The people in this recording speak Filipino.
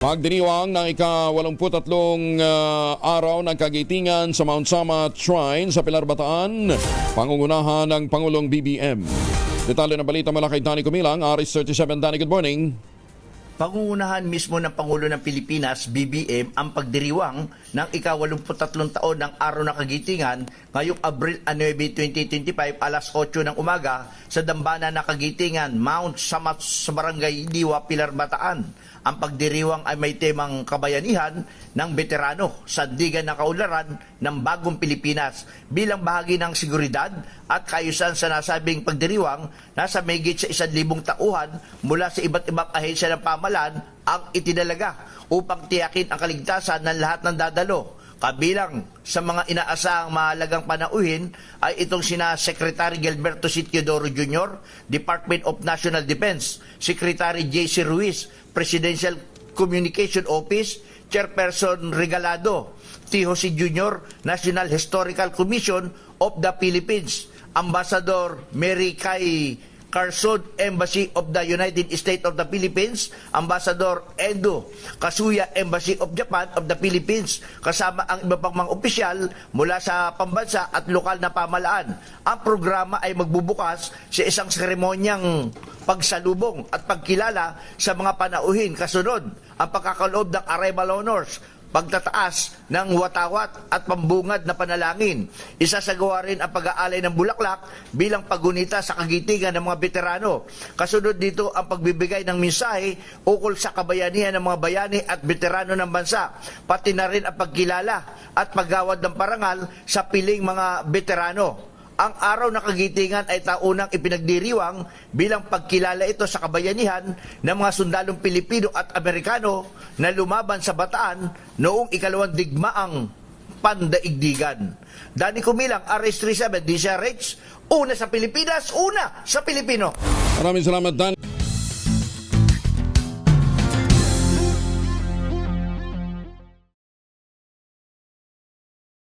Pagdiriwang ng ika-83 uh, araw ng kagitingan sa Mount Sama Shrine sa Pilar Bataan, pangungunahan ng Pangulong BBM. Detalye ng balita mula kay Danny Kumilang, Aris 37. Danny, good morning. Pangungunahan mismo ng Pangulo ng Pilipinas, BBM, ang pagdiriwang ng ika-83 taon ng Araw ng Kagitingan ngayong Abril 9, 2025 alas 8 ng umaga sa Dambana na Kagitingan, Mount Samat sa Barangay Diwa, Pilar, Bataan. Ang pagdiriwang ay may temang kabayanihan ng veterano, sandigan na kaularan ng bagong Pilipinas. Bilang bahagi ng seguridad at kaayusan sa nasabing pagdiriwang, nasa mayigit sa isang libong tauhan mula sa iba't ibang ahensya ng pamalan ang itinalaga upang tiyakin ang kaligtasan ng lahat ng dadalo. Kabilang sa mga inaasahang mahalagang panauhin ay itong sina Secretary Gilberto Sitio Jr., Department of National Defense, Secretary J.C. Ruiz, Presidential Communication Office, Chairperson Regalado, Tiho C. Jr., National Historical Commission of the Philippines, Ambassador Mary Kay Carson, Embassy of the United States of the Philippines, Ambassador Endo Kasuya, Embassy of Japan of the Philippines, kasama ang iba pang mga opisyal mula sa pambansa at lokal na pamalaan. Ang programa ay magbubukas sa isang seremonyang pagsalubong at pagkilala sa mga panauhin kasunod ang pagkakaloob ng arrival honors pagtataas ng watawat at pambungad na panalangin. Isasagawa rin ang pag-aalay ng bulaklak bilang pagunita sa kagitingan ng mga veterano. Kasunod dito ang pagbibigay ng mensahe ukol sa kabayanihan ng mga bayani at veterano ng bansa, pati na rin ang pagkilala at paggawad ng parangal sa piling mga veterano. Ang araw ng kagitingan ay taunang ipinagdiriwang bilang pagkilala ito sa kabayanihan ng mga sundalong Pilipino at Amerikano na lumaban sa Bataan noong ikalawang digmaang pandaigdigan. Dani Kumilang, RS37, DCRH, una sa Pilipinas, una sa Pilipino. Maraming salamat, Dan.